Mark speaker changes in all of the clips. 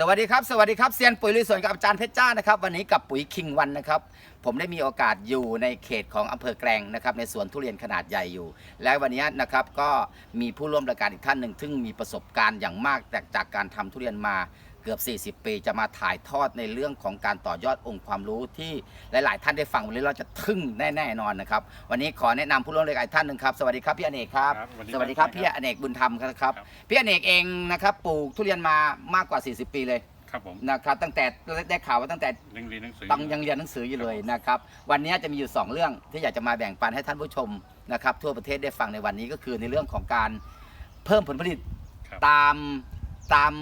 Speaker 1: สวัสดีครับสวัสดีครับเซียนปุ๋ยลุยสวนกับอาจารย์เพชรจ้านะครับวันนี้กับปุ๋ยคิงวันนะครับผมได้มีโอกาสอยู่ในเขตของอำเภอแกลงนะครับในสวนทุเรียนขนาดใหญ่อยู่ และวันนี้นะครับก็มีผู้ร่วมรายการอีกท่านหนึ่งซึ่งมีประสบการณ์อย่างมากจากจากการทำทุเรียนมา เกือบ 40 ปี จะมาถ่ายทอดในเรื่องของการต่อยอดองค์ความรู้ที่หลาย ๆ ท่านได้ฟังวันนี้เราจะทึ่งแน่ๆนอนนะครับ วันนี้ขอแนะนำผู้ร่วมรายการอีกท่านหนึ่งครับ สวัสดีครับพี่อเนกครับ
Speaker 2: ครับสวัสดี
Speaker 1: สวัสดีครับ
Speaker 2: ครับ
Speaker 1: พี่อเนกบุญธรรมครับ
Speaker 2: ครับ
Speaker 1: พี่อเนกเองนะครับปลูกทุเรียนมามากกว่า 40 ปีเลย
Speaker 2: ครับผม
Speaker 1: นะครับ ตั้งแต่ได้ข่าวว่าตั้งแต่
Speaker 2: ยังเรียนหนังสือ
Speaker 1: ต้องยังเรียนหนังสืออยู่เลยนะครับวันนี้จะมีอยู่ 2 เรื่องที่อยากจะมาแบ่งปันให้ท่านผู้ชมนะครับทั่วประเทศได้ฟังในวันนี้ก็คือในเรื่องของการเพิ่มผลผลิต
Speaker 2: ครับ
Speaker 1: ตามตาม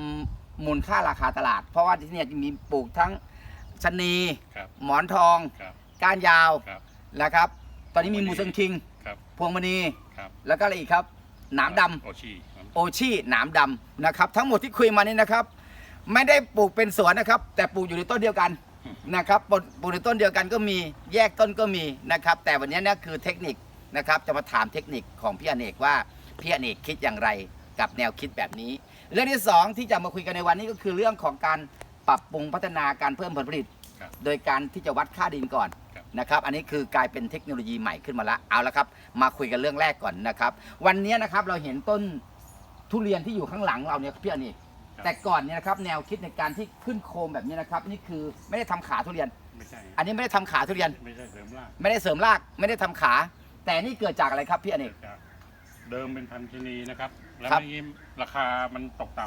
Speaker 1: มูลค่าราคาตลาด เพราะว่าที่เนี่ยจะมีปลูกทั้งชะนี
Speaker 2: ครับ
Speaker 1: หมอนทอง
Speaker 2: ครับ
Speaker 1: ก้านยาว
Speaker 2: ครับ
Speaker 1: นะครับ ตอนนี้มีมูซังคิง
Speaker 2: ครับ
Speaker 1: พวงมณี
Speaker 2: ครับ
Speaker 1: แล้วก็อะไรอีกครับหนามดำ
Speaker 2: โอชีครับ
Speaker 1: โอชีหนามดำนะครับ ทั้งหมดที่คุยมานี่นะครับ ไม่ได้ปลูกเป็นสวนนะครับ แต่ปลูกอยู่ในต้นเดียวกันนะครับปลูกปลูกในต้นเดียวกันก็มีแยกต้นก็มีนะครับ แต่วันนี้เนี่ยคือเทคนิคนะครับ จะมาถามเทคนิคของพี่อเนกว่าพี่อเนกคิดอย่างไรกับแนวคิดแบบนี้ เรื่องที่สองที่จะมาคุยกันในวันนี้ก็คือเรื่องของการปรับปรุงพัฒนาการเพิ่มผลผลิต
Speaker 2: ครับ
Speaker 1: โดยการที่จะวัดค่าดินก่อน
Speaker 2: ครับ
Speaker 1: นะครับ อันนี้คือกลายเป็นเทคโนโลยีใหม่ขึ้นมาแล้วเอาละครับ มาคุยกันเรื่องแรกก่อนนะครับ วันนี้นะครับเราเห็นต้นทุเรียนที่อยู่ข้างหลังเราเนี่ยพี่อเนก
Speaker 2: ครับ
Speaker 1: แต่ก่อนเนี่ยนะครับแนวคิดในการที่ขึ้นโคมแบบนี้นะครับ นี่คือไม่ได้ทำขาทุเรียน
Speaker 2: ไม่ใช่
Speaker 1: อันนี้ไม่ได้ทำขาทุเรียน
Speaker 2: ไม่ใช่เสริมราก
Speaker 1: ไม่ได้เสริมราก ไม่ได้ทำขา แต่นี่เกิดจากอะไรครับพี่อเนก
Speaker 2: จากเดิมเป็นพันธุ์ชะนีนะครับ แล้ว
Speaker 1: ครับ
Speaker 2: เมื่อกี้ราคามันตกต่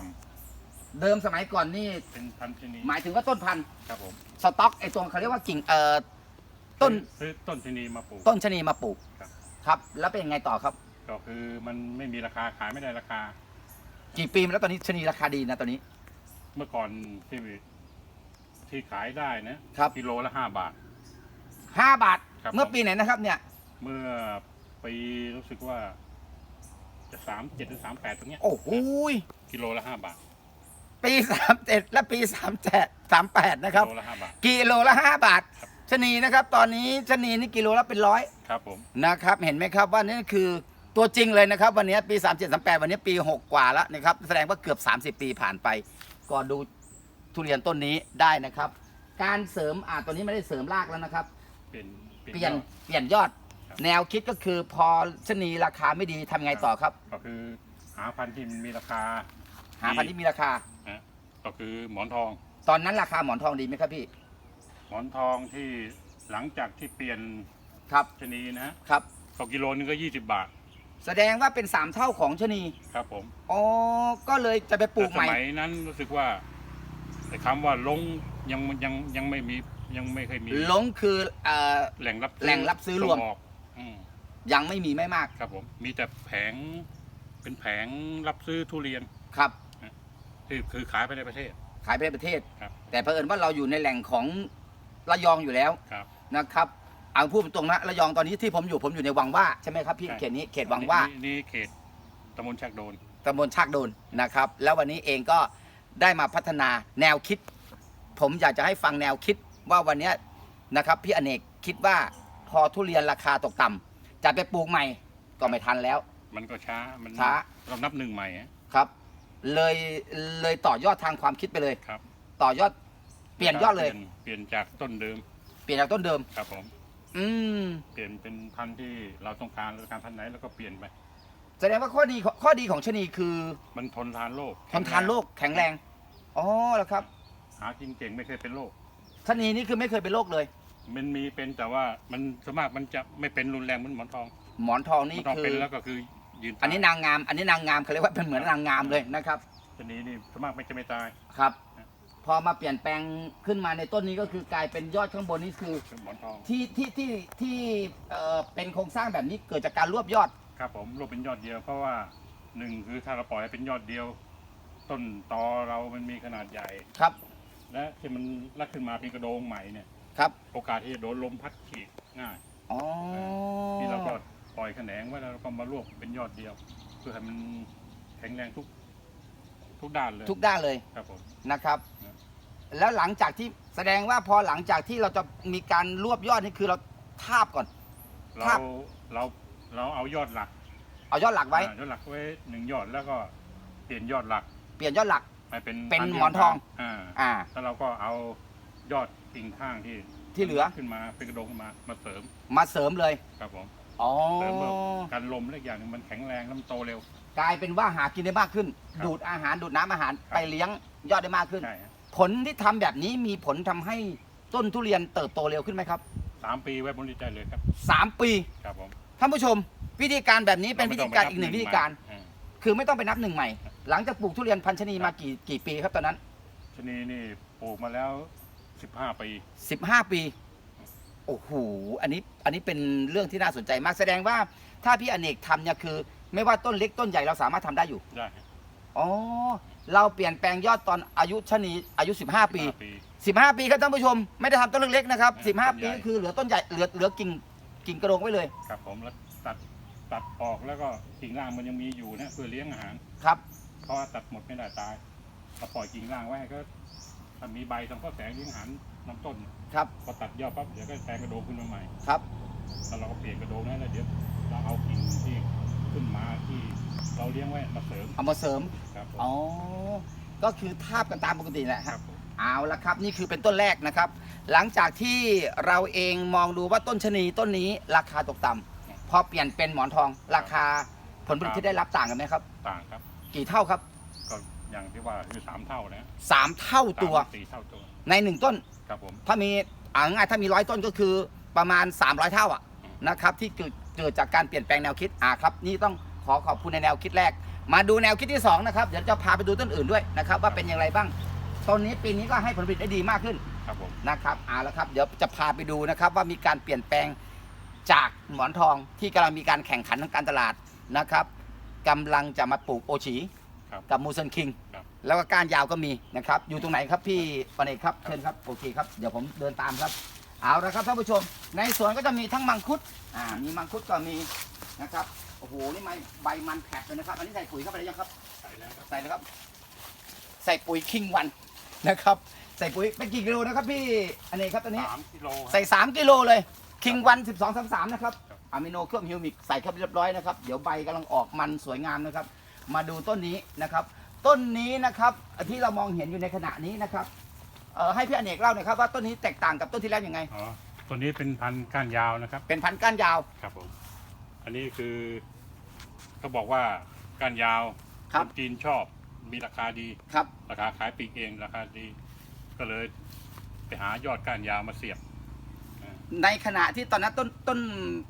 Speaker 2: ำ
Speaker 1: เดิมสมัยก่อนนี่
Speaker 2: เป็นพันธุ์ชะนี
Speaker 1: หมายถึงว่าต้นพันธุ์
Speaker 2: ครับผม
Speaker 1: สต็อกไอ้ตรงเขาเรียกว่ากิ่งเอ่อต้น
Speaker 2: ซื้อต้นชะนีมาปลูก
Speaker 1: ต้นชะนีมาปลูก
Speaker 2: ครับ
Speaker 1: ครับ แล้วเป็นยังไงต่อครับ
Speaker 2: ก็คือมันไม่มีราคาขายไม่ได้ราคา
Speaker 1: กี่ปีมาแล้วตอนนี้ชะนีราคาดีนะตอนนี้
Speaker 2: เมื่อก่อนที่ที่ขายได้นะครับ กิโลละห้าบาท
Speaker 1: ห้าบาท
Speaker 2: ครับ
Speaker 1: เมื่อ
Speaker 2: ผม
Speaker 1: ปีไหนนะครับเนี่ย
Speaker 2: เมื่อปีรู้สึกว่า จะสามเจ็ดหรือสามแปดตรงเนี้ย
Speaker 1: โอ้โหย
Speaker 2: กิโลละห้าบาท
Speaker 1: ปีสามเจ็ดและปีสามเจ็ดสามแปดนะครับ
Speaker 2: กิโลละห้าบาท
Speaker 1: กิโลละห้าบาท
Speaker 2: ครับ
Speaker 1: ชะนีนะครับ ตอนนี้ชะนีนี่กิโลละเป็นร้อย
Speaker 2: ครับผม
Speaker 1: นะครับ เห็นไหมครับว่านี่คือตัวจริงเลยนะครับ วันนี้ปี 3 7 3 8 วันนี้ปี 6 กว่าแล้วนะครับ แสดงว่าเกือบ 30 ปีผ่านไปก็ดูทุเรียนต้นนี้ได้นะครับ การเสริมอ่าตัวนี้ไม่ได้เสริมรากแล้วนะครับ
Speaker 2: เปลี่ยน
Speaker 1: เปลี่ยน
Speaker 2: อด
Speaker 1: เปลี่ยนยอด
Speaker 2: ครับ
Speaker 1: แนวคิดก็คือพอชะนีราคาไม่ดีทำไงต่อครับ
Speaker 2: ก็คือหาพันธุ์ที่มีราคา
Speaker 1: หาพันธุ์ที่มีราคา
Speaker 2: นะก็คือหมอนทอง
Speaker 1: ตอนนั้นราคาหมอนทองดีไหมครับพี่
Speaker 2: หมอนทองที่หลังจากที่เปลี่ยน
Speaker 1: ครับ
Speaker 2: ชะนีนะฮะ
Speaker 1: ครับ
Speaker 2: ต่อกิโลนึงก็ 20 บาท
Speaker 1: แสดงว่าเป็น3เท่าของชะนี
Speaker 2: ครับผม
Speaker 1: อ๋อก็เลยจะไปปลูก
Speaker 2: แต่
Speaker 1: ใหม่
Speaker 2: สมัยนั้นรู้สึกว่าไอ้คำว่าลงยังยังยังไม่มียังไม่เคยมี
Speaker 1: หลงคือเอ่อ
Speaker 2: แหล่งรับ
Speaker 1: แหล่งรับซื้อรวม
Speaker 2: ส่งกอืม
Speaker 1: ยังไม่มีไม่มาก
Speaker 2: ครับผมมีแต่แผงเป็นแผงรับซื้อทุเรียน
Speaker 1: ครับ
Speaker 2: คือคือขายไปในประเทศ
Speaker 1: ขายไปในประเทศ
Speaker 2: ครับ
Speaker 1: แต่เผอิญว่าเราอยู่ในแหล่งของระยองอยู่แล้ว
Speaker 2: ครับ
Speaker 1: นะครับเอาพูดตรงๆนะระยองตอนนี้ที่ผมอยู่ผมอยู่ในวังว่าใช่ไหมครับพี่
Speaker 2: ใช่
Speaker 1: เขตนี้เขตวังว่า
Speaker 2: นี่นี่เขตตำบลชักโดน
Speaker 1: ตำบลชากโดนนะครับ แล้ววันนี้เองก็ได้มาพัฒนาแนวคิด ผมอยากจะให้ฟังแนวคิดว่าวันเนี้ยนะครับพี่อเนกคิดว่าพอทุเรียนราคาตกต่ำ จะไปปลูกใหม่ก็ไม่ทันแล้ว
Speaker 2: มันก็ช้า มัน
Speaker 1: ช้า
Speaker 2: เรานับหนึ่งใหม่ฮะ
Speaker 1: ครับ เลยเลยต่อยอดทางความคิดไปเลย
Speaker 2: ครับ
Speaker 1: ต่อยอดเปลี่ยนยอดเลย
Speaker 2: ปเปลี่ยนจากต้นเดิม
Speaker 1: เปลี่ยนจากต้นเดิม
Speaker 2: ครับผม
Speaker 1: อืม
Speaker 2: เปลี่ยนเป็นพันธุ์ที่เราต้องการเราต้องการพันธุ์ไหนแล้วก็เปลี่ยนไป
Speaker 1: แสดงว่าข้อดีข้อดีของชะนีคือ
Speaker 2: มันทนทานโรค
Speaker 1: ทนทานโรคแข็งแรง อ๋อแล้วครับ
Speaker 2: หากินเก่งไม่เคยเป็นโรค
Speaker 1: ชะนีนี่คือไม่เคยเป็นโรคเลย
Speaker 2: มันมีเป็นแต่ว่ามันสวนมากมันจะไม่เป็นรุนแรงเหมือนหมอนทอง
Speaker 1: หมอนทอง
Speaker 2: หม
Speaker 1: นี่
Speaker 2: อนทอง
Speaker 1: คื
Speaker 2: เป็น
Speaker 1: อ
Speaker 2: แล้วก็คือยืนตาย
Speaker 1: อันนี้นางงาม อันนี้นางงามเขาเรียกว่าเป็นเหมือนนางงามเลยนะครับ
Speaker 2: ชนิดนี้สวนมากไม่จะไม่ตาย
Speaker 1: ครับ พอมาเปลี่ยนแปลงขึ้นมาในต้นนี้ก็คือกลายเป็นยอดข้างบนนี่คือ
Speaker 2: คือหมอนทอง
Speaker 1: ที่ที่ที่ที่เอ่อเป็นโครงสร้างแบบนี้เกิดจากการรวบยอด
Speaker 2: ครับผมรวบเป็นยอดเดียวเพราะว่าหนึ่งคือถ้าเราปล่อยให้เป็นยอดเดียว ต้นตอเรามันมีขนาดใหญ่
Speaker 1: ครับ
Speaker 2: และที่มันรัดขึ้นมาเป็นกระโดงใหม่เนี่ย
Speaker 1: ครับ
Speaker 2: โอกาสที่จะโดนลมพัดขีดง่าย
Speaker 1: อ๋อ
Speaker 2: ที่เราก็ปล่อยแขนงไว้แล้วเราก็มารวบเป็นยอดเดียว เพื่อให้มันแข็งแรงทุก ทุกด้านเลย
Speaker 1: ทุกด้านเลย
Speaker 2: ครับผม
Speaker 1: นะครับ
Speaker 2: ครับ
Speaker 1: แล้วหลังจากที่แสดงว่าพอหลังจากที่เราจะมีการรวบยอดนี่คือเราทาบก่อนค
Speaker 2: เรา
Speaker 1: รับ
Speaker 2: เราเราเอายอดหลัก
Speaker 1: เอายอดหลักไว้
Speaker 2: อ่ายอดหลักไว้หนึ่งยอดแล้วก็เปลี่ยนยอดหลัก
Speaker 1: เปลี่ยนยอดหลัก
Speaker 2: ให้เป็น
Speaker 1: เป็น
Speaker 2: พัธุ์
Speaker 1: หมอนทอง
Speaker 2: อ่า
Speaker 1: อ่า
Speaker 2: แล้วเราก็เอายอด กิ่งข้างที่
Speaker 1: ที่เหลือ
Speaker 2: ขึ้นมาเป็นกระโดงขึ้นมามาเสริม
Speaker 1: มาเสริมเลย
Speaker 2: ครับผม
Speaker 1: อ๋อ
Speaker 2: เสริมเพิ่มการลมและอีกอย่างหนึงมันแข็งแรงแล้วมันโตเร็ว
Speaker 1: กลายเป็นว่าหากินได้มากขึ้น
Speaker 2: ครับ
Speaker 1: ดูดอาหารดูดน้ำอาหาร
Speaker 2: ครับ
Speaker 1: ไปเลี้ยงยอดได้มากขึ้น
Speaker 2: ใช่ฮะ
Speaker 1: ผลที่ทำแบบนี้มีผลทำให้ต้นทุเรียนเติบโตเร็วขึ้นไหมครับ
Speaker 2: สามปีไว้บนดิได้เลยครับ
Speaker 1: สามปี
Speaker 2: ครับผม
Speaker 1: ท่านผู้ชม วิธีการแบบนี้เป็น
Speaker 2: ไม่
Speaker 1: วิ
Speaker 2: ต้
Speaker 1: ธี
Speaker 2: งไป
Speaker 1: การ
Speaker 2: บ
Speaker 1: อีกหนึ่ง
Speaker 2: ห
Speaker 1: วิธีการ
Speaker 2: ใหม่อ่า
Speaker 1: คือไม่ต้องไปนับหนึ่งใหม่ หลังจากปลูกทุเรียนพันชนีมากี่กี่ปีครับตอนนั้น
Speaker 2: ชะนีนี่ปลูกมาแล้ว สิบห้าปี
Speaker 1: 15 ปี โอ้โห อันนี้ อันนี้เป็นเรื่องที่น่าสนใจมาก แสดงว่าถ้าพี่อเนกทำเนี่ยคือ ไม่ว่าต้นเล็กต้นใหญ่เราสามารถทำได้อยู่
Speaker 2: ได้ฮะ
Speaker 1: อ๋อ เราเปลี่ยนแปลงยอดตอนอายุชะนีอายุ 15 ปี
Speaker 2: ห้าปี
Speaker 1: 15 ปีครับท่านผู้ชม ไม่ได้ทำต้นเล็กๆนะครับ
Speaker 2: ต้นใหญ่
Speaker 1: 15 ปีก็คือเหลือต้นใหญ่ เหลือ เหลือกิ่ง กิ่งกระโดงไว้เลย
Speaker 2: ครับผมแล้วตัดตัดออกแล้วก็กิ่งล่างมันยังมีอยู่นะเพื่อเลี้ยงอาหาร
Speaker 1: ครับ
Speaker 2: เพราะว่าตัดหมดไม่ได้ตายเราปล่อยกิ่งล่างไว้ให้ก็ ถ้ามีใบทำข้าวแสงเลี้ยงอาหารน้ำต้น
Speaker 1: ครับ
Speaker 2: พอตัดยอดปั๊บเดี๋ยวก็แทงกระโดงขึ้นมาใหม่
Speaker 1: ครับ
Speaker 2: แล้วเราก็เปลี่ยนกระโดงนั้นแล้วเดี๋ยวเราเอากิ่งที่ขึ้นมาที่เราเลี้ยงไว้มาเสริม
Speaker 1: เอามาเสริม
Speaker 2: ครับผม
Speaker 1: อ๋อ ก็คือทาบกันตามปกติแหละ
Speaker 2: ค
Speaker 1: ฮะ
Speaker 2: รับผม
Speaker 1: เอาละครับนี่คือเป็นต้นแรกนะครับ หลังจากที่เราเองมองดูว่าต้นชะนีต้นนี้ราคาตกต่ำพอเปลี่ยนเป็นหมอนทอง ราคาผลผลิตที่ได้รับต่างกันไหมครับ
Speaker 2: ต่างครับ
Speaker 1: กี่เท่าครับ
Speaker 2: ก็ อย่างที่ว่าคือสามเท่านะ
Speaker 1: สามเท่าตัว
Speaker 2: สามสี่เท่าตัว
Speaker 1: ในหนึ่งต้น
Speaker 2: ครับผม
Speaker 1: ถ้ามีอ่าง่ายๆถ้ามีร้อยต้นก็คือประมาณ 300 เท่าอะ
Speaker 2: อืม
Speaker 1: นะครับที่เกิดเกิดจากการเปลี่ยนแปลงแนวคิดอ่าครับนี่ต้องขอขอบคุณในแนวคิดแรก มาดูแนวคิดที่สองนะครับเดี๋ยวจะพาไปดูต้นอื่นด้วยนะครับว่าเป็นอย่างไรบ้างต้นนี้ปีนี้ก็ให้ผลผลิตได้ดีมากขึ้น
Speaker 2: ครับผม
Speaker 1: นะครับเอาละครับเดี๋ยวจะพาไปดูนะครับว่ามีการเปลี่ยนแปลงจากหมอนทองที่กำลังมีการแข่งขันทางการตลาดนะครับกำลังจะมาปลูกโอชี
Speaker 2: ครับ
Speaker 1: กับมูซันคิง
Speaker 2: ครับ
Speaker 1: แล้วก็ก้านยาวก็มีนะครับ อยู่ตรงไหนครับพี่ปนเอกครับเชิญครับโอเคครับเดี๋ยวผมเดินตามครับ เอาละครับท่านผู้ชม ในสวนก็จะมีทั้งมังคุดอ่ามีมังคุดก็มีนะครับโอ้โหนี่ใบใบมันแผลบเลยนะครับ อันนี้ใส่ปุ๋ยเข้าไปหรือยังครับ
Speaker 2: ใส่แล้วครับ
Speaker 1: ใส่แล้วครับ ใส่ปุ๋ยคิงวันนะครับ ใส่ปุ๋ยเป็นกี่กิโลนะครับพี่อันนี้ครับตอนนี้
Speaker 2: สามกิโล
Speaker 1: ใส่ 3 กิโลเลยคิงวัน12 33 นะครับ
Speaker 2: ครับ
Speaker 1: อะมิโนเครื่องฮิวมิกใส่เข้าไปเรียบร้อยนะครับ เดี๋ยวใบกำลังออกมันสวยงามนะครับ มาดูต้นนี้นะครับ ต้นนี้นะครับที่เรามองเห็นอยู่ในขณะนี้นะครับเอ่อให้พี่อเนกเล่าหน่อยครับว่าต้นนี้แตกต่างกับต้นที่แล้วยังไง
Speaker 2: อ๋อตัวนี้เป็นพันธุ์ก้านยาวนะครับ
Speaker 1: เป็นพันธุ์ก้านยาว
Speaker 2: ครับผม อันนี้คือเขาบอกว่าก้านยาว
Speaker 1: ครับ
Speaker 2: นจีนชอบ มีราคาดี
Speaker 1: ครับ
Speaker 2: ราคาขายปลีกเองราคาดี ก็เลยไปหายอดก้านยาวมาเสียบอ่า
Speaker 1: ในขณะที่ตอนนั้นต้นต้น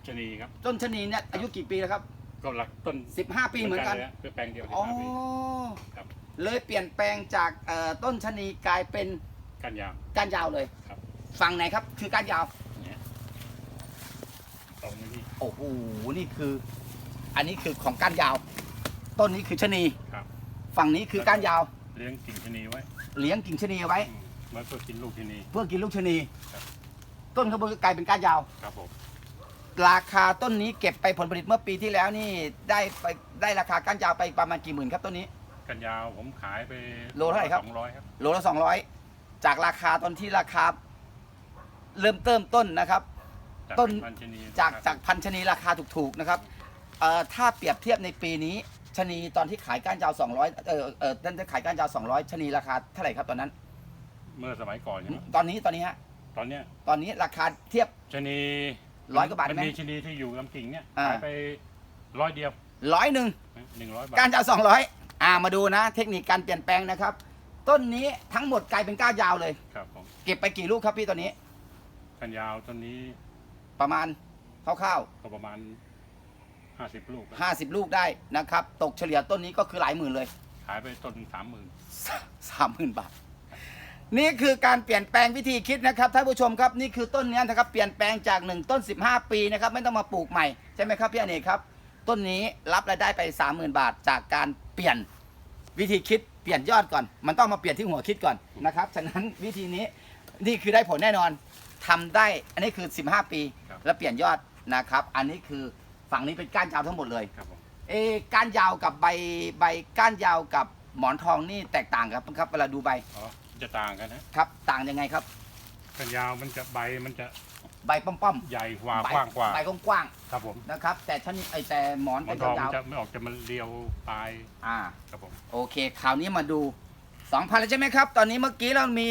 Speaker 2: ชะนีครับ
Speaker 1: ต้นชะนีเนี่ยอายุกี่ปีแล้วครับ
Speaker 2: ก็หลักต้น
Speaker 1: 15ปีเหมือนกัน
Speaker 2: ลยะเพื่อแปลงเดียวสิบ
Speaker 1: อ๋อ
Speaker 2: ห้าปี ครับ
Speaker 1: เลยเปลี่ยนแปลงจากเอ่อต้นชะนีกลายเป็น
Speaker 2: ก้านยาว
Speaker 1: ก้านยาวเลย
Speaker 2: ครับ
Speaker 1: ฝั่งไหนครับ คือก้านยาว
Speaker 2: เนี่ยตรงนี้
Speaker 1: โอ้โห นี่คือ อันนี้คือของก้านยาว ต้นนี้คือชะนี
Speaker 2: ครับ
Speaker 1: ฝั่งนี้คือก้านยาว
Speaker 2: เลี้ยงกิ่งชะนีไว้
Speaker 1: เลี้ยงกิ่งชะนีเอาไว้
Speaker 2: อืมไว้เพื่อกินลูกชะนี
Speaker 1: เพื่อกินลูกชะนี
Speaker 2: ครับ
Speaker 1: ต้นเขากลายเป็นก้านยาว
Speaker 2: ครับผม
Speaker 1: ราคาต้นนี้เก็บไปผลผลิตเมื่อปีที่แล้วนี่ได้ไปได้ราคาก้านยาวไปประมาณกี่หมื่นครับต้นนี้
Speaker 2: ก้านยาวผมขายไป
Speaker 1: โลเท่าไหร่ครับ
Speaker 2: สองร้อยครับ
Speaker 1: โลละสองร้อยจากราคาตอนที่ราคาเริ่มเติมต้นนะครับ
Speaker 2: จาก
Speaker 1: ต้น
Speaker 2: พันธุ์ชะนี
Speaker 1: จาก
Speaker 2: นะครับ
Speaker 1: จากพันชะนีราคาถูกๆนะครับเอ่อถ้าเปรียบเทียบในปีนี้ชะนีตอนที่ขายก้านยาว 200เออเออท่านจะขายก้านยาว 200ชะนีราคาเท่าไหร่ครับตอนนั้น
Speaker 2: เมื่อสมัยก่อนใช่ไหม
Speaker 1: ตอนนี้ตอนนี้ฮะ
Speaker 2: ตอนเนี้ย
Speaker 1: ตอนนี้ราคาเทียบ
Speaker 2: ชะนี
Speaker 1: ร้อยกว่าบาท
Speaker 2: มัน
Speaker 1: ไหม
Speaker 2: มีชะนีที่อยู่ลำกิ่งเนี่ย
Speaker 1: อ่า
Speaker 2: ขายไปร้อยเดียว
Speaker 1: ร้อยหนึ่ง
Speaker 2: หนึ่งร้อยบาท
Speaker 1: ก้านยาว200 อ่ามาดูนะ เทคนิคการเปลี่ยนแปลงนะครับ ต้นนี้ทั้งหมดกลายเป็นก้านยาวเลย
Speaker 2: ครับผม
Speaker 1: เก็บไปกี่ลูกครับพี่ตอนนี้
Speaker 2: กันยาวต้นนี้
Speaker 1: ประมาณคร่าว
Speaker 2: ก็ประมาณห้าสิบลูกนะ
Speaker 1: ๆ50 ลูกได้นะครับ ตกเฉลี่ยต้นนี้ก็คือหลายหมื่นเลย
Speaker 2: ขายไปต้นสามหมื่น
Speaker 1: สามหมื่นบาท นี่คือการเปลี่ยนแปลงวิธีคิดนะครับท่านผู้ชมครับนี่คือต้นเนี้ยนะครับเปลี่ยนแปลงจากหนึ่งต้น 15 ปีนะครับไม่ต้องมาปลูกใหม่ใช่ไหมครับพี่อเนกครับ ต้นนี้รับรายได้ไป 30,000 บาท จากการเปลี่ยนวิธีคิดเปลี่ยนยอดก่อน มันต้องมาเปลี่ยนที่หัวคิดก่อนนะครับฉะนั้นวิธีนี้นี่คือได้ผลแน่นอนทำได้อันนี้คือ 15 ปี แล้วเปลี่ยนยอดนะครับ อันนี้คือฝั่งนี้เป็นก้านยาวทั้งหมดเลย
Speaker 2: ครับผม
Speaker 1: เอะก้านยาวกับใบใบก้านยาวกับหมอนทองนี่แตกต่างกันปะครับเวลาดูใบ
Speaker 2: อ๋อ จะต่างกันนะครับ
Speaker 1: ต่างยังไงครับ
Speaker 2: กันยาวมันจะใบมันจะ
Speaker 1: ใบป้อม
Speaker 2: ใหญ่กว่า
Speaker 1: ๆใบ
Speaker 2: กว้างกว่า
Speaker 1: ใบกว้าง
Speaker 2: ครับผม
Speaker 1: ๆนะครับ แต่ชนิดไอแต่หมอน
Speaker 2: หมอ
Speaker 1: เป็นน
Speaker 2: ทองมั
Speaker 1: ยานว
Speaker 2: จะไม่ออกจะมันเรียวปลาย
Speaker 1: ๆอ่า
Speaker 2: ครับผม
Speaker 1: โอเค คราวนี้มาดูสองพันแล้วใช่ไหมครับ ตอนนี้เมื่อกี้เรามี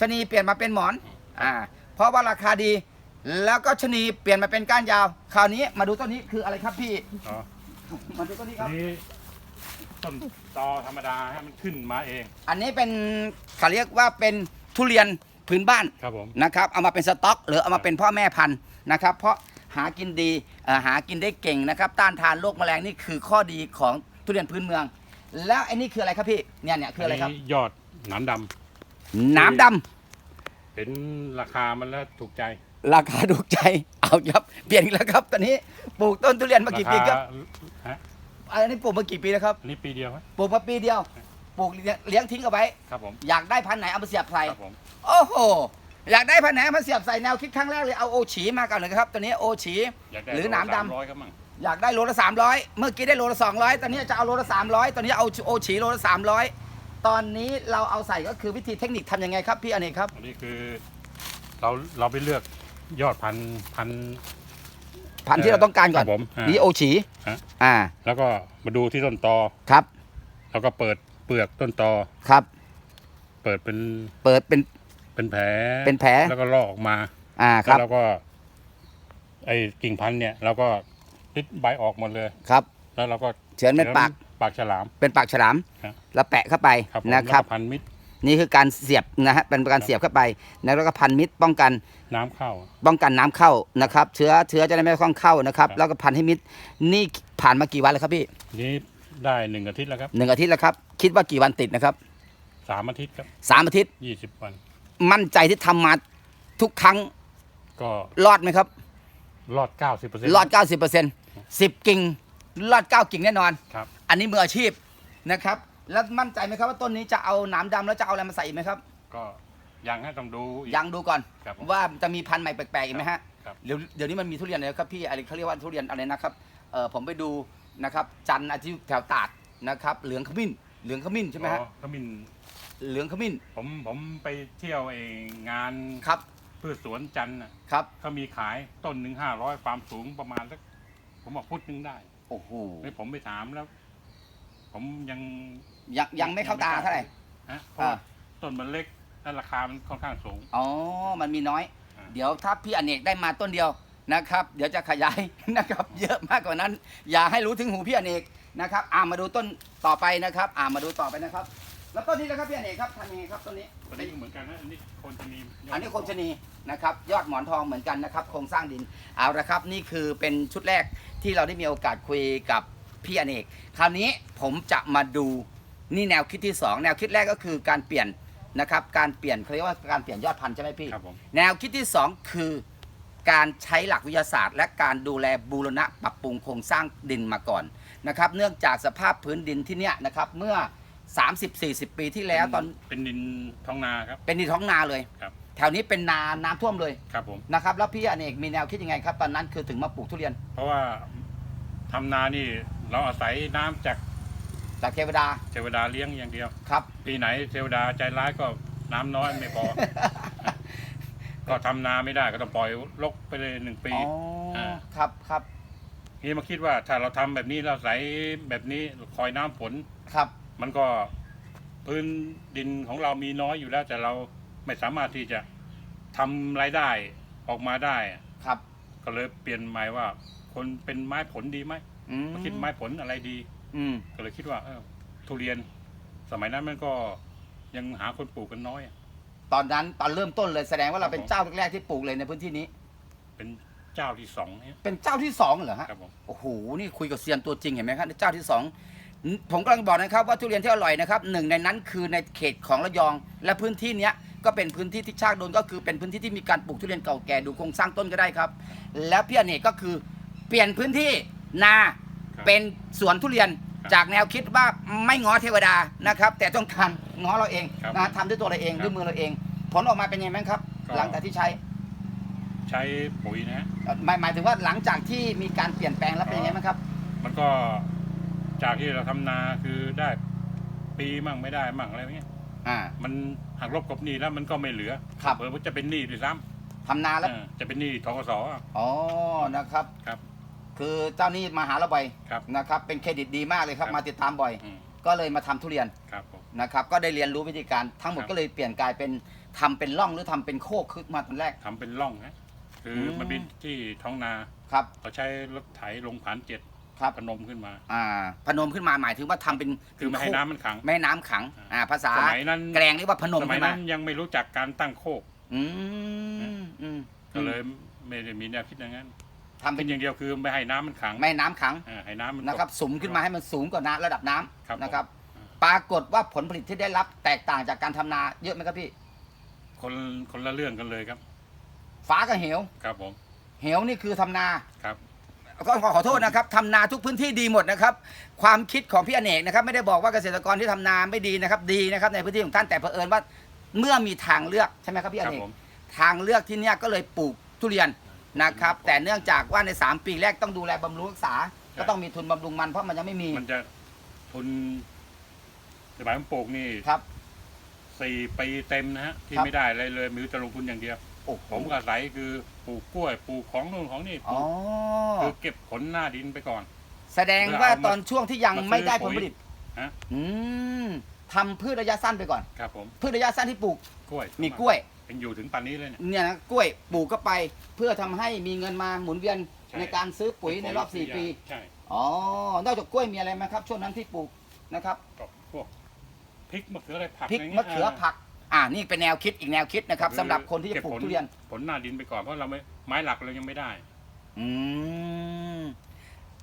Speaker 1: ชะนีเปลี่ยนมาเป็นหมอน อ่า เพราะว่าราคาดี แล้วก็ชะนีเปลี่ยนมาเป็นก้านยาว คราวนี้มาดูต้นนี้คืออะไรครับพี่
Speaker 2: อ๋อ
Speaker 1: มาดูต้นนี้ค
Speaker 2: อั
Speaker 1: รั
Speaker 2: น
Speaker 1: บ
Speaker 2: นี้ ต้นตอธรรมดาฮะมันขึ้นมาเอง
Speaker 1: อันนี้เป็นเขาเรียกว่าเป็นทุเรียนพื้นบ้าน
Speaker 2: ครับผม
Speaker 1: นะครับ เอามาเป็นสต็อก หรือเอามาเป็นพ่อแม่พันธุ์นะครับ เพราะหากินดีเอ่อหากินได้เก่งนะครับ ต้านทานโรคแมลงนี่คือข้อดีของทุเรียนพื้นเมือง แล้วไอ้นี่คืออะไรครับพี่ เนี่ยเนี่ยคืออะไรครับ
Speaker 2: นนี้ยอดหนามด
Speaker 1: น้ำดำำ
Speaker 2: เห็นราคามันแล้วถูกใจ
Speaker 1: ราคาถูกใจ เอาครับ เปลี่ยนอีกแล้วครับ ตอนนี้ ปลูกต้นทุเรียนมากี่ปีครับ
Speaker 2: ฮะ
Speaker 1: อันนี้ปลูกมากี่ปีแล้วครับ
Speaker 2: อันนี้ปีเดียวครับ
Speaker 1: ปลูกมาปีเดียว ปลูกเลี้ยงเลี้ยงทิ้งเอาไว้
Speaker 2: ครับผม
Speaker 1: อยากได้พันธุ์ไหนเอามาเสียบใส่
Speaker 2: ครับผม
Speaker 1: โอ้โห อยากได้พันธุ์ไหนเอามาเสียบใส่แนวคิดครั้งแรกเลยเอาโอฉีมาก่อนเลยครับตัวนี้โอฉี
Speaker 2: อยากได้
Speaker 1: หรือหนามดำ
Speaker 2: ร้อยก็มั่ง
Speaker 1: อยากได้โลละ300 เมื่อกี้ได้โลละ200 ตอนนี้จะเอาโลละ300 ตอนนี้เอาโอฉีโลละ300 ตอนนี้เราเอาใส่ก็คือวิธีเทคนิคทำยังไงครับพี่อเนกครับ
Speaker 2: อันนี้คือ เราเราไปเลือกยอดพันธุ์พันธุ์
Speaker 1: พันธุ์ที่เราต้องการก่อน
Speaker 2: ครับผมอ่า
Speaker 1: นี่โอฉี
Speaker 2: ฮะ
Speaker 1: อ่า
Speaker 2: แล้วก็มาดูที่ต้นตอ
Speaker 1: ครับ
Speaker 2: แล้วก็เปิดเปลือกต้นตอ
Speaker 1: ครับ
Speaker 2: เปิดเป็น
Speaker 1: เปิดเป็น
Speaker 2: เป็นแผล
Speaker 1: เป็นแผล
Speaker 2: แล้วก็ลอกออกมา
Speaker 1: อ่าค
Speaker 2: แล้
Speaker 1: รั
Speaker 2: ว
Speaker 1: บ
Speaker 2: เราก็ ไอ้กิ่งพันธุ์เนี่ยเราก็ติดใบออกหมดเลย
Speaker 1: ครับ
Speaker 2: แล้วเราก็
Speaker 1: เฉือนเป็นปาก
Speaker 2: ปากฉลาม
Speaker 1: เป็นปากฉลาม
Speaker 2: ครับ
Speaker 1: แล้วแปะเข้าไป
Speaker 2: ครับผม
Speaker 1: นะครับ
Speaker 2: แล้วก็พันมิตร
Speaker 1: นี่คือการเสียบนะฮะเป็นการเสียบเข้าไปแล้วก็พันมิตรป้องกัน
Speaker 2: น้ำเข้า
Speaker 1: ป้องกันน้ำเข้านะครับ เชื้อเชื้อจะได้ไม่คล่องเข้านะครับ
Speaker 2: ครับ
Speaker 1: แล้วก็พันให้มิตรนี่ผ่านมากี่วันแล้วครับพี่
Speaker 2: นี้ได้หนึ่งอาทิตย์แล้วครับ
Speaker 1: หนึ่งอาทิตย์แล้วครับคิดว่ากี่วันติดนะครับ
Speaker 2: สามอาทิตย์ครับ
Speaker 1: สามอาทิตย์
Speaker 2: ยี่สิบวัน
Speaker 1: มั่นใจที่ทำมาทุกครั้ง
Speaker 2: ก็
Speaker 1: รอดไหมครับ
Speaker 2: รอดเก้าสิบเปอร์เซ็นต์
Speaker 1: รอด 90เปอร์เซ็นต์สิบกิ่งรอด 9 กิ่งแน่นอน
Speaker 2: ครับ
Speaker 1: อันนี้มืออาชีพนะครับ แล้วมั่นใจไหมครับว่าต้นนี้จะเอาหนามดำแล้วจะเอาอะไรมาใส่อีกไหมครับ
Speaker 2: ก็ยังให้ต้องดูอีก
Speaker 1: ยังดูก่อน
Speaker 2: ครับผม
Speaker 1: ว่าจะมีพันธุ์ใหม่แปลกๆอีกไหมฮะ
Speaker 2: ครับ
Speaker 1: เดี๋ยวเดี๋ยวนี้มันมีทุเรียนอะไรครับพี่อะไรเขาเรียกว่าทุเรียนอะไรนะครับเออผมไปดูนะครับจันทร์อาทิตย์แถวตาดนะครับเหลืองขมิ้น เหลืองขมิ้นใช่ไหมฮะ
Speaker 2: อ๋อขมิ้น
Speaker 1: เหลืองขมิ้น
Speaker 2: ผมผมไปเที่ยวเองงาน
Speaker 1: ครับ
Speaker 2: พืชสวนจันทร์น่ะ
Speaker 1: ครับ
Speaker 2: เขามีขายต้นหนึ่งห้าร้อยความสูงประมาณสักผมบอกฟุตหนึ่งได้
Speaker 1: โอ้โห
Speaker 2: ไม่ผมไปถามแล้ว ผมยัง
Speaker 1: ยังยังไม่เข้าตาเท่าไหร่
Speaker 2: ฮะเพราะ
Speaker 1: อ่า
Speaker 2: ว่าต้นมันเล็กและราคามันค่อนข้างสูง
Speaker 1: อ๋อ มันมีน้อย
Speaker 2: อ่า
Speaker 1: เดี๋ยวถ้าพี่อเนกได้มาต้นเดียวนะครับ เดี๋ยวจะขยาย นะครับ เยอะมากกว่านั้น อย่าให้รู้ถึงหูพี่อเนกนะครับ อ่ามาดูต้นต่อไปนะครับ อ่ามาดูต่อไปนะครับ แล้วต้นนี้นะครับพี่อเนกครับทำยังไงครับต้นนี้
Speaker 2: อันนี้ก็เหมือนกันนะอันนี้คนจะมี
Speaker 1: อันนี้โคมชะนีนะครับยอดหมอนทองเหมือนกันนะครับโครงสร้างดินเอาละครับ นี่คือเป็นชุดแรกที่เราได้มีโอกาสคุยกับพี่อเนกคราวนี้ผมจะมาดู นี่แนวคิดที่สองแนวคิดแรกก็คือการเปลี่ยนนะครับการเปลี่ยนเขาเรียกว่าการเปลี่ยนยอดพันธุ์ใช่ไหมพี่
Speaker 2: ครับผม
Speaker 1: แนวคิดที่ 2 คือการใช้หลักวิทยาศาสตร์ และการดูแลบูรณะปรับปรุงโครงสร้างดินมาก่อนนะครับเนื่องจากสภาพพื้นดินที่เนี้ยนะครับเมื่อ 30-40 ปีที่แล้วตอน
Speaker 2: เป็นดินท้องนาครับ
Speaker 1: เป็นดินท้องนาเลย
Speaker 2: ครับ
Speaker 1: แถวนี้เป็นนาน้ำท่วมเลย
Speaker 2: ครับผม
Speaker 1: นะครับแล้วพี่อเนกมีแนวคิดยังไงครับตอนนั้นคือถึงมาปลูกทุเรียน
Speaker 2: เพราะว่าทำนานี่เราอาศัยน้ำจาก
Speaker 1: จากเทวดา
Speaker 2: เทวดาเลี้ยงอย่างเดียว
Speaker 1: ครับ
Speaker 2: ปีไหนเทวดาใจร้ายก็น้ำน้อยไม่พอ ก็ทำนาไม่ได้ก็ต้องปล่อยลกไปเลยหนึ่งปี
Speaker 1: อ๋ออาครับครับ
Speaker 2: นี่มาคิดว่าถ้าเราทำแบบนี้เราใส่แบบนี้คอยน้ำฝน
Speaker 1: ครับ
Speaker 2: มันก็พื้นดินของเรามีน้อยอยู่แล้ว แต่เราไม่สามารถที่จะทำรายได้ออกมาได้อะ
Speaker 1: ครับ
Speaker 2: ก็เลยเปลี่ยนใหม่ว่า คนเป็นไม้ผลดีไหม
Speaker 1: อืม
Speaker 2: มาคิดไม้ผลอะไรดี
Speaker 1: อืม
Speaker 2: ก็เลยคิดว่าเออทุเรียน สมัยนั้นมันก็ยังหาคนปลูกกันน้อยอะ
Speaker 1: ตอนนั้นตอนเริ่มต้นเลยแสดงว่าเราเป็น
Speaker 2: ครับผม
Speaker 1: เจ้าแรกๆที่ปลูกเลยในพื้นที่นี้
Speaker 2: เป็นเจ้าที่สองเนี่ย
Speaker 1: เป็นเจ้าที่สองเหรอฮะ
Speaker 2: ครับผม
Speaker 1: โอ้โห นี่คุยกับเซียนตัวจริงเห็นไหมครับเจ้าที่สองผมกำลังบอกนะครับว่าทุเรียนที่อร่อยนะครับหนึ่งในนั้นคือในเขตของระยอง และพื้นที่เนี้ยก็เป็นพื้นที่ที่ชากโดนก็คือเป็นพื้นที่ที่มีการปลูกทุเรียนเก่าแก่ดูโครงสร้างต้นก็ได้ครับ แล้วพี่อเนกก็คือเปลี่ยนพื้นที่นา
Speaker 2: ครับ
Speaker 1: เป็นสวนทุเรียน
Speaker 2: ครับ
Speaker 1: จากแนวคิดว่าไม่ง้อเทวดานะครับ แต่ต้องการง้อเราเอง
Speaker 2: ครับ
Speaker 1: นะทำด้วยตัวเราเอง
Speaker 2: ครับ
Speaker 1: ด้วยมือเราเอง ผลออกมาเป็นยังไงบ้างครับ
Speaker 2: ก็
Speaker 1: หลังจากที่ใช้
Speaker 2: ใช้ปุ๋ยนะฮะ
Speaker 1: หมายหมายถึงว่าหลังจากที่มีการเปลี่ยนแปลงแล้วเป็นยังไงบ้างครับ
Speaker 2: มันก็จากที่เราทำนาคือได้ปีมั่งไม่ได้มั่งอะไรเงี้ย
Speaker 1: อ่า
Speaker 2: มันหักลบกับหนี้แล้วมันก็ไม่เหลือ
Speaker 1: ครับ
Speaker 2: เผื่อว่าจะเป็นหนี้ด้วยซ้
Speaker 1: ทำนาำแล้ว
Speaker 2: เออจะเป็นหนี้ทกสอะ
Speaker 1: อ๋อ นะครับ
Speaker 2: ครับ
Speaker 1: คือเจ้าหนี้มาหาเราบ่อย
Speaker 2: ครับ
Speaker 1: นะครับเป็นเครดิตดีมากเลยครับ
Speaker 2: ครับ
Speaker 1: มาติดตามบ่อย
Speaker 2: อืม
Speaker 1: ก็ก็เลยมาทำทุเรียน
Speaker 2: ครับผม
Speaker 1: นะครับก็ได้เรียนรู้วิธีการทั้งหมด
Speaker 2: ครับ
Speaker 1: ก็เลยเปลี่ยนกลายเป็นทำเป็นร่องหรือทำเป็นโคกขึ้นมาตอนแรก
Speaker 2: ทำเป็นร่องนะคืออ
Speaker 1: ม
Speaker 2: มันเป็นที่ท้องนา
Speaker 1: ครับ
Speaker 2: เราใช้รถไถลงผ่านเจ็ด
Speaker 1: ครับ
Speaker 2: พนมขึ้นมา
Speaker 1: อ่าพนมขึ้นมาหมายถึงว่าทำเป็น
Speaker 2: คือไม่ให้
Speaker 1: เป็โน้ำ
Speaker 2: มันขัง
Speaker 1: ไม่ให้น้ำขังอ่าภาษา
Speaker 2: สมัยนั้น
Speaker 1: แกลงเรียกว่าพนม
Speaker 2: สมัย
Speaker 1: ขึ้น
Speaker 2: นั้
Speaker 1: มาน
Speaker 2: ยังไม่รู้จักการตั้งโคก
Speaker 1: อืมอืม
Speaker 2: ก็เลยไม่ได้มีแนวคิดอย่างนั้น
Speaker 1: ทำเป็
Speaker 2: เป็นนอย่างเดียวคือไม่ให้น้ำมันขัง
Speaker 1: ไม่ให้น้ำขัง
Speaker 2: อ่าให้น้ำมัน
Speaker 1: นะครับ
Speaker 2: ตก
Speaker 1: สุมขึ้นมาให้มันสูงกว่าน้ำระดับน้ำ
Speaker 2: ครับ
Speaker 1: นะครับ
Speaker 2: ผม
Speaker 1: ปรากฏว่าผลผลิตที่ได้รับแตกต่างจากการทำนาเยอะไหมครับพี่
Speaker 2: คนคนละเรื่องกันเลยครับ
Speaker 1: ฟ้ากับเหว
Speaker 2: ครับผม
Speaker 1: เหวนี่คือทำนา
Speaker 2: ครับ
Speaker 1: ก็ขอขอโทษนะครับทำนาทุกพื้นที่ดีหมดนะครับ ความคิดของพี่อเนกนะครับ ไม่ได้บอกว่าเกษตรกรที่ทำนาไม่ดีนะครับ ดีนะครับในพื้นที่ของท่านแต่เผอิญว่า เมื่อมีทางเลือกใช่ไหมครับพี่อ
Speaker 2: ครับ
Speaker 1: เนก
Speaker 2: ผม
Speaker 1: ทางเลือกที่เนี้ยก็เลยปลูกทุเรียน นะครับ แต่เนื่องจากว่าใน 3 ปีแรกต้องดูแลบำรุงรักษา ก็ต้องมีทุนบำรุงมันเพราะมันยังไม่มี
Speaker 2: มันจะทุนสมัยผมปลูกนี่
Speaker 1: ครับ
Speaker 2: สี่ปีเต็มนะฮะที่
Speaker 1: ครับ
Speaker 2: ไม่ได้อะไรเลยมีแต่ลงทุนอย่างเดียว
Speaker 1: โอ้โห
Speaker 2: ผมก็อาศัยคือปลูกกล้วยปลูกของนู่นของนี่ป
Speaker 1: อ๋
Speaker 2: ลู
Speaker 1: อก
Speaker 2: คือเก็บผลหน้าดินไปก่อน
Speaker 1: แสดงว่าตอนช่วงที่ยัง
Speaker 2: มาซื้อ
Speaker 1: ไม่ได้ผลผลิต
Speaker 2: ฮะ
Speaker 1: อืมทำพืชระยะสั้นไปก่อน
Speaker 2: ครับผม
Speaker 1: พืชระยะสั้นที่ปลูก
Speaker 2: กล้วย
Speaker 1: มีกล้วย
Speaker 2: เป็นอยู่ถึงปันนี้เลยเนี่ย
Speaker 1: เนี่ยนะกล้วยปลูกก็ไปเพื่อทำให้มีเงินมาหมุนเวียน
Speaker 2: ใช่
Speaker 1: ในการซื้อปุ๋ยในรอบ 4 ปี
Speaker 2: ใช่
Speaker 1: อ๋อ นอกจากกล้วยมีอะไรไหมครับ ช่วงนั้นที่ปลูกนะครับ
Speaker 2: ก็พวกพริกมะเขืออะไรผัก
Speaker 1: พริกะ
Speaker 2: ไงี้ย
Speaker 1: มะเขือผัก อ่านี่เป็นแนวคิดอีกแนวคิดนะครับสำหรับคนที่จะปลูกทุเรียน
Speaker 2: ผลหน้าดินไปก่อนเพราะเราไม่ไม้หลักเรายังไม่ได้
Speaker 1: อืม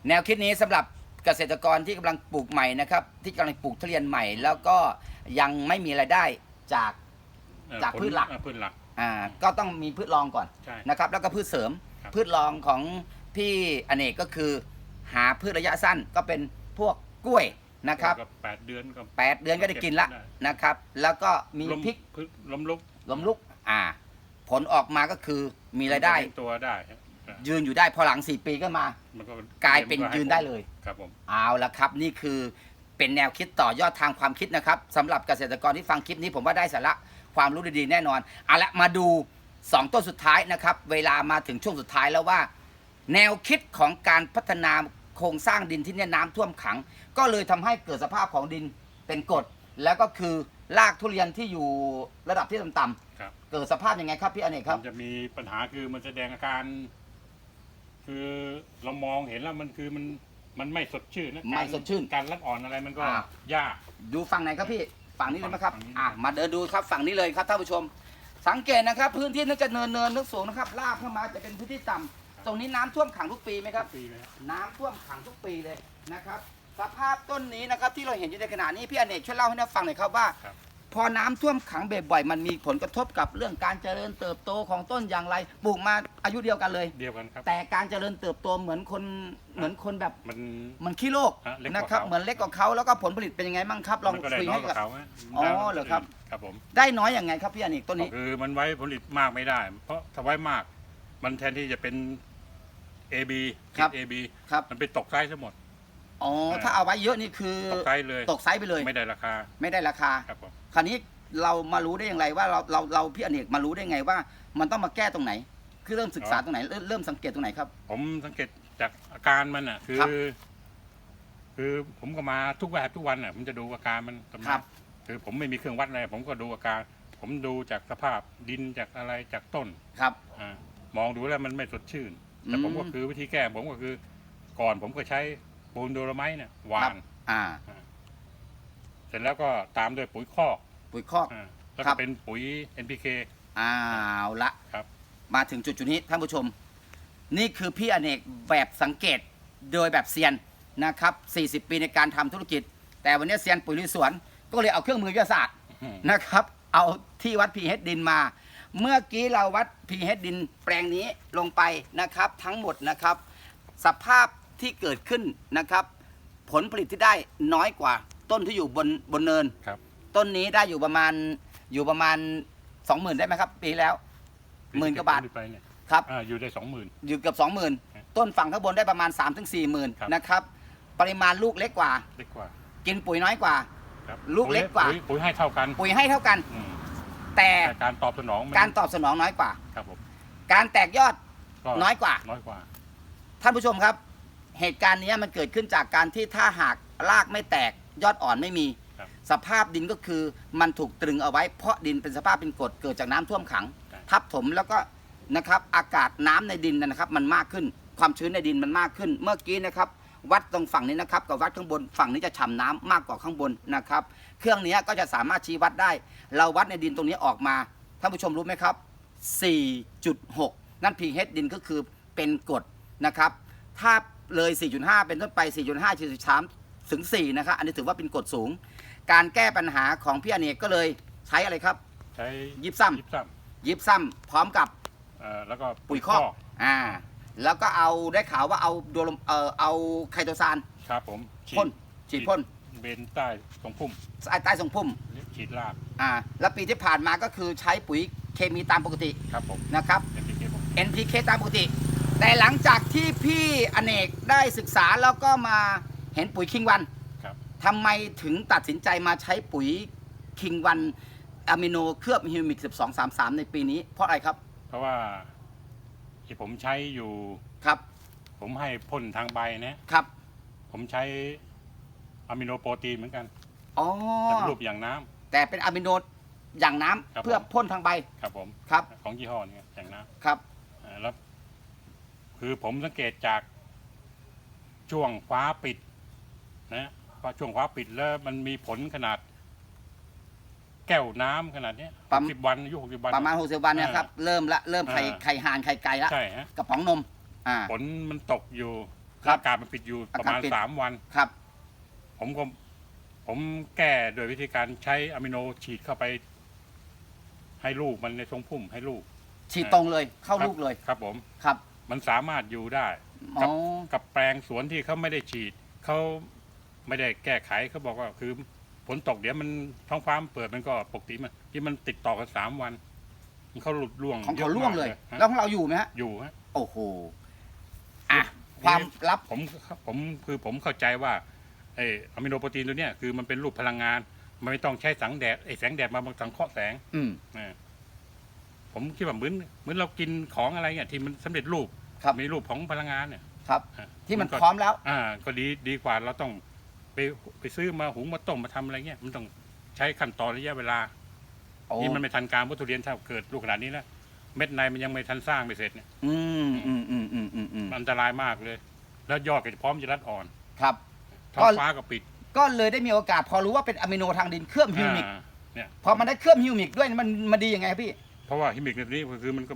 Speaker 1: แนวคิดนี้สำหรับเกษตรกรที่กำลังปลูกใหม่นะครับ ที่กำลังปลูกทุเรียนใหม่ แล้วก็ยังไม่มีรายได้จาก
Speaker 2: เอ่อ
Speaker 1: จาก
Speaker 2: ผ
Speaker 1: พืชหลัก
Speaker 2: เอ่อพืชหลัก
Speaker 1: อ่าก็ต้องมีพืชรองก่อน
Speaker 2: ใช่
Speaker 1: นะครับ แล้วก็พืชเสริม
Speaker 2: ครับ
Speaker 1: พืชรองของพี่อเนกก็คือ หาพืชระยะสั้นก็เป็นพวกกล้วยนะครับ
Speaker 2: ก็แปดเดือนก็
Speaker 1: แปดเดือนก็ได้กินละ
Speaker 2: ได้
Speaker 1: นะครับ แล้วก็มี
Speaker 2: ล้ม
Speaker 1: พริก
Speaker 2: พืชล้มลุก
Speaker 1: ล้มลุกอ่า ผลออกมาก็คือมีรายได้
Speaker 2: เลี้งตัวได้ฮะ
Speaker 1: ยืนอยู่ได้พอหลัง 4 ปีก็มา
Speaker 2: มันก็
Speaker 1: กลายเป็น
Speaker 2: ก็ให้
Speaker 1: ยืนได้เลย
Speaker 2: ครับผม
Speaker 1: เอาละครับ นี่คือเป็นแนวคิดต่อยอดทางความคิดนะครับสำหรับเกษตรกรที่ฟังคลิปนี้ผมว่าได้สาระ ความรู้ดีๆแน่นอนเอาละมาดู 2 ต้นสุดท้ายนะครับ เวลามาถึงช่วงสุดท้ายแล้วว่า แนวคิดของการพัฒนาโครงสร้างดินที่เนี่ยน้ำท่วมขัง ก็เลยทำให้เกิดสภาพของดินเป็นกรดแล้วก็คือรากทุเรียนที่อยู่ระดับที่ต่ำ
Speaker 2: ครับ
Speaker 1: ๆเกิดสภาพยังไงครับพี่อเนกครับ
Speaker 2: มันจะมีปัญหาคือมันแสดงอาการ คือเรามองเห็นแล้วมันคือมันมันไม่สดชื่นนะ
Speaker 1: ไม่
Speaker 2: การ
Speaker 1: สดชื่น
Speaker 2: การรัดอ่อนอะไรมันก็
Speaker 1: อ่า
Speaker 2: ยาก
Speaker 1: ดูฝั่งไหนครับพี่ ฝั่งนี้เลยไหมครับ
Speaker 2: ฝั่งนี้
Speaker 1: อะมาเดินดูครับฝั่งนี้เลยครับท่านผู้ชม สังเกตนะครับ พื้นที่นึกจะเนินเนินนึกสูงนะครับลาบเข้ามาจะเป็นพื้นที่ต่ำตรงนี้น้ำท่วมขังทุกปีไหมครับ
Speaker 2: ปีเลยครับ
Speaker 1: น้ำท่วมขังทุกปีเลยนะครับ สภาพต้นนี้นะครับที่เราเห็นอยู่ในขณะนี้พี่อเนกช่วยเล่าให้เราฟังหน่อยครับว่า
Speaker 2: ครับ
Speaker 1: พอน้ำท่วมขังบ่อยๆมันมีผลกระทบกับเรื่องการเจริญเติบโตของต้นอย่างไรปลูกมาอายุเดียวกันเลย
Speaker 2: เดียวกันครับ
Speaker 1: แต่การเจริญเติบโตเหมือนคนเหมือนคนแบบ
Speaker 2: มัน
Speaker 1: เหมันขี้โลก
Speaker 2: ฮะเล็กกว่า
Speaker 1: นะครับ
Speaker 2: เขา
Speaker 1: เหมือนเล็กกว่าเขาแล้วก็ผลผลิตเป็นยังไงบ้างครับลอง
Speaker 2: มันก็ได้
Speaker 1: คุย
Speaker 2: น้อย
Speaker 1: ให้
Speaker 2: ก
Speaker 1: กับ
Speaker 2: ว่าเขาฮะ
Speaker 1: อ๋อเหรอครับ
Speaker 2: ครับผม
Speaker 1: ได้น้อยอย่างไงครับพี่อเนกต้น
Speaker 2: ก็
Speaker 1: นี้
Speaker 2: คือมันไว้ผลิตมากไม่ได้ เพราะถ้าไว้มาก มันแทนที่จะเป็น AB
Speaker 1: ครับ
Speaker 2: AB
Speaker 1: ครับ
Speaker 2: มันไปตกไซส์ทั้งหมด
Speaker 1: อ๋อถ้าเอาไว้เยอะนี่คือ
Speaker 2: ตกไซส์เลย
Speaker 1: ตกไซส์ไปเลย
Speaker 2: ไม่ได้ราคา
Speaker 1: ไม่ได้ราคา
Speaker 2: ครับผม
Speaker 1: คราวนี้เรามารู้ได้อย่างไรว่าเราเราเราพี่อเนกมารู้ได้ไงว่า มันต้องมาแก้ตรงไหน คือเริ่มศึกษาตรงไหนเริ่มเริ่มสังเกตตรงไหนครับ
Speaker 2: ผมสังเกตจากอาการมันอะ คือ
Speaker 1: ครับ
Speaker 2: คือผมก็มาทุกแบบทุกวันอะผมจะดูอาการมันตำ
Speaker 1: ครั
Speaker 2: นั
Speaker 1: บ
Speaker 2: คือผมไม่มีเครื่องวัดอะไรผมก็ดูอาการ ผมดูจากสภาพดินจากอะไรจากต้น
Speaker 1: ครับ
Speaker 2: อ่ามองดูแล้วมันไม่สดชื่น แต่
Speaker 1: อืม
Speaker 2: ผมก็คือวิธีแก้ผมก็คือ ก่อนผมก็ใช้ ปูนโดโลไมต์เนี่ยหวา
Speaker 1: ครั
Speaker 2: น
Speaker 1: บอ่า
Speaker 2: เสร็จแล้วก็ตามด้วยปุ๋ยคอก
Speaker 1: ปุ๋ยคอก
Speaker 2: อ่าแล้ว
Speaker 1: ครั
Speaker 2: ก็
Speaker 1: บ
Speaker 2: เป็นปุ๋ย NPK
Speaker 1: อ้าวละ
Speaker 2: ครับ
Speaker 1: มาถึงจุดจุดนี้ท่านผู้ชม นี่คือพี่อเนกแบบสังเกตโดยแบบเซียนนะครับ 40 ปีในการทำธุรกิจ แต่วันนี้เซียนปุ๋ยลุยสวน ก็เลยเอาเครื่องมือวิทยาศาสตร์
Speaker 2: อืม
Speaker 1: นะครับ เอาที่วัด pH ดินมา เมื่อกี้เราวัด pH ดินแปลงนี้ลงไปนะครับ ทั้งหมดนะครับ สภาพ ที่เกิดขึ้นนะครับ ผลผลิตที่ได้น้อยกว่า ต้นที่อยู่บนบนเนิน
Speaker 2: ครับ
Speaker 1: ต้นนี้ได้อยู่ประมาณอยู่ประมาณ20,000ได้ไหมครับ ปีแล้วหมื่นกว่าบาท
Speaker 2: ไปเนี่ย
Speaker 1: ครับ
Speaker 2: อ่าอยู่ได้สองหมื่น
Speaker 1: อยู่เกือบ
Speaker 2: ครับ
Speaker 1: 20,000 ต้นฝั่งข้างบนได้ประมาณ 3-4ถึง4 0 0 0
Speaker 2: ครับ
Speaker 1: 0นะครับ ปริมาณลูกเล็กกว่า
Speaker 2: เล็กกว่า
Speaker 1: กินปุ๋ยน้อยกว่า
Speaker 2: ครับ
Speaker 1: ลูกเล็กกว่า
Speaker 2: ปุ๋ยปุ๋ยให้เท่ากัน
Speaker 1: ปุ๋ยให้เท่ากัน
Speaker 2: อืม
Speaker 1: แต่
Speaker 2: แต่การตอบสนองมัน
Speaker 1: การตอบสนองน้อยกว่า
Speaker 2: ครับผม
Speaker 1: การแตกยอด
Speaker 2: ก็
Speaker 1: น้อยกว่า
Speaker 2: น้อยกว่า
Speaker 1: ท่านผู้ชมครับ เหตุการณ์นี้มันเกิดขึ้นจากการที่ถ้าหากรากไม่แตกยอดอ่อนไม่มี
Speaker 2: ครับ
Speaker 1: สภาพดินก็คือมันถูกตรึงเอาไว้เพราะดินเป็นสภาพเป็นกรดเกิดจากน้ำท่วมขัง
Speaker 2: ใช่
Speaker 1: ทับถมแล้วก็นะครับอากาศน้ำในดินนะครับ มันมากขึ้นความชื้นในดินมันมากขึ้น เมื่อกี้นะครับ วัดตรงฝั่งนี้นะครับ กับวัดข้างบนฝั่งนี้จะฉ่ำน้ำมากกว่าข้างบนนะครับ เครื่องนี้ก็จะสามารถชี้วัดได้ เราวัดในดินตรงนี้ออกมาท่านผู้ชมรู้ไหมครับ 4.6 นั่น pH ดินก็คือเป็นกรดนะครับ ถ้า เลย 4.5 เป็นต้นไป 4.5 4.3 ถึง 4 นะครับ อันนี้ถือว่าเป็นกรดสูง การแก้ปัญหาของพี่อเนกก็เลยใช้อะไรครับ
Speaker 2: ใช้
Speaker 1: ยิบซ้ำ
Speaker 2: ยิบซ้
Speaker 1: ยิบซ้ำพร้อมกับำ
Speaker 2: เอ่อแล้วก็
Speaker 1: ปุ๋ยคอกอ่า แล้วก็เอาได้ข่าวว่าเอาโดลมเอ่อเอาไคโตซาน
Speaker 2: ครับผมฉีด
Speaker 1: พ่นฉีดพ่น
Speaker 2: เบนใต้ตรงพุ่ม
Speaker 1: ใต้ใต้ทรงพุ่ม
Speaker 2: ฉีดราก
Speaker 1: อ่า แล้วปีที่ผ่านมาก็คือใช้ปุ๋ยเคมีตามปกติ
Speaker 2: ครับผม
Speaker 1: นะครับ
Speaker 2: เป็นที่เก็บผม
Speaker 1: NPK ตามปกติ แต่หลังจากที่พี่อเนกได้ศึกษาแล้วก็มาเห็นปุ๋ยคิงวัน
Speaker 2: ครับ
Speaker 1: ทำไมถึงตัดสินใจมาใช้ปุ๋ยคิงวันอะมิโนเคลือบฮิวมิก 1233 ในปีนี้ เพราะอะไรครับ
Speaker 2: เพราะว่าที่ผมใช้อยู่
Speaker 1: ครับ
Speaker 2: ผมให้พ่นทางใบนะ
Speaker 1: ครับ
Speaker 2: ผมใช้อะมิโนโปรตีนเหมือนกัน
Speaker 1: อ๋อ
Speaker 2: แต่เป็นรูปอย่างน้ำ
Speaker 1: แต่เป็นอะมิโนอย่างน้ำ
Speaker 2: ครับ
Speaker 1: เพื่อพ่นทางใบ
Speaker 2: ครับผม
Speaker 1: ครับ
Speaker 2: ของยี่ห้อนี้อย่างน้
Speaker 1: ครับำ
Speaker 2: อ่าแล้ว คือผมสังเกตจากช่วงฟ้าปิดนะพอช่วงฟ้าปิดแล้วมันมีผลขนาด แก้วน้ำขนาดเนี้ย
Speaker 1: ประมาณ
Speaker 2: สิบวันอายุหกสิบวัน
Speaker 1: ประมาณ60วันเนะครับเริ่มละเริ่มไข่
Speaker 2: อ่า
Speaker 1: ไข่ห่านไข่ไก่ละ
Speaker 2: ใช่ฮะ
Speaker 1: กระป๋องนม อ่า
Speaker 2: ผลมันตกอยู่
Speaker 1: ครับ
Speaker 2: อากาศมันปิดอยู่ประมาณ
Speaker 1: อากาศปิด
Speaker 2: สามวัน
Speaker 1: ครับ
Speaker 2: ผมก็ผมแก้โดยวิธีการใช้อะมิโนฉีดเข้าไป ให้ลูกมันในทรงพุ่มให้ลูก
Speaker 1: ฉีดตรงเลยเข้าลูกเลย
Speaker 2: ครับผม
Speaker 1: ครับ
Speaker 2: มันสามารถอยู่ได้
Speaker 1: อ๋
Speaker 2: กับ
Speaker 1: อ
Speaker 2: กับแปลงสวนที่เขาไม่ได้ฉีดเขาไม่ได้แก้ไขเขาบอกว่าคือฝนตกเดี๋ยวมันท้องฟ้ามันเปิดมันก็ปกติมันที่มันติดต่อกันสามวันมันเขาหลุดร่วง
Speaker 1: ของเขา
Speaker 2: ยะ
Speaker 1: ล่วง
Speaker 2: มก
Speaker 1: เลย
Speaker 2: ฮะ
Speaker 1: แล้วของเราอยู่ไหมฮะ
Speaker 2: อยู่ฮะ
Speaker 1: โอ้โห อะ ความลับ
Speaker 2: ผมผมคือผมเข้าใจว่าไอ้อะมิโนโปรตีนตัวเนี้ยคือมันเป็นรูปพลังงาน มันไม่ต้องใช้สังแดดไอ้แสงแดดมาบังสังเคราะห์แสง
Speaker 1: อืม
Speaker 2: นะ ผมคิดว่าเหมือนเหมือนเรากินของอะไรเนี่ยที่มันสำเร็จรูป
Speaker 1: ครับ
Speaker 2: มีรูปของพลังงานเนี่ย
Speaker 1: ครับ
Speaker 2: อะ
Speaker 1: ที่มัน
Speaker 2: ก็
Speaker 1: พร้อมแล้ว
Speaker 2: อ่าก็ดีดีกว่าเราต้องไปไปซื้อมาหุงมาต้มมาทำอะไรเงี้ยมันต้องใช้ขั้นตอนระยะเวลา
Speaker 1: โอ้
Speaker 2: นี่มันไม่ทันการวัตถุเรียนถ้าเกิดลูกขนาดนี้แล้วเม็ดในมันยังไม่ทันสร้างไม่เสร็จเนี่ย
Speaker 1: อืมอืมอืมอืมอืมอืม
Speaker 2: มันอันตรายมากเลย แล้วยอดก็จะพร้อมจะรัดอ่อน
Speaker 1: ครับ
Speaker 2: ท้อ
Speaker 1: ก็
Speaker 2: งฟ้าก็ปิด
Speaker 1: ก็เลยได้มีโอกาสพอรู้ว่าเป็นอะมิโนทางดินเคลือบฮิวมิก
Speaker 2: อ่าเนี่ย
Speaker 1: พอมันได้เคลือบฮิวมิกด้วยมันมันดียังไงครับพี่
Speaker 2: เพราะว่าฮิมิกในนี้ก็คือมันก็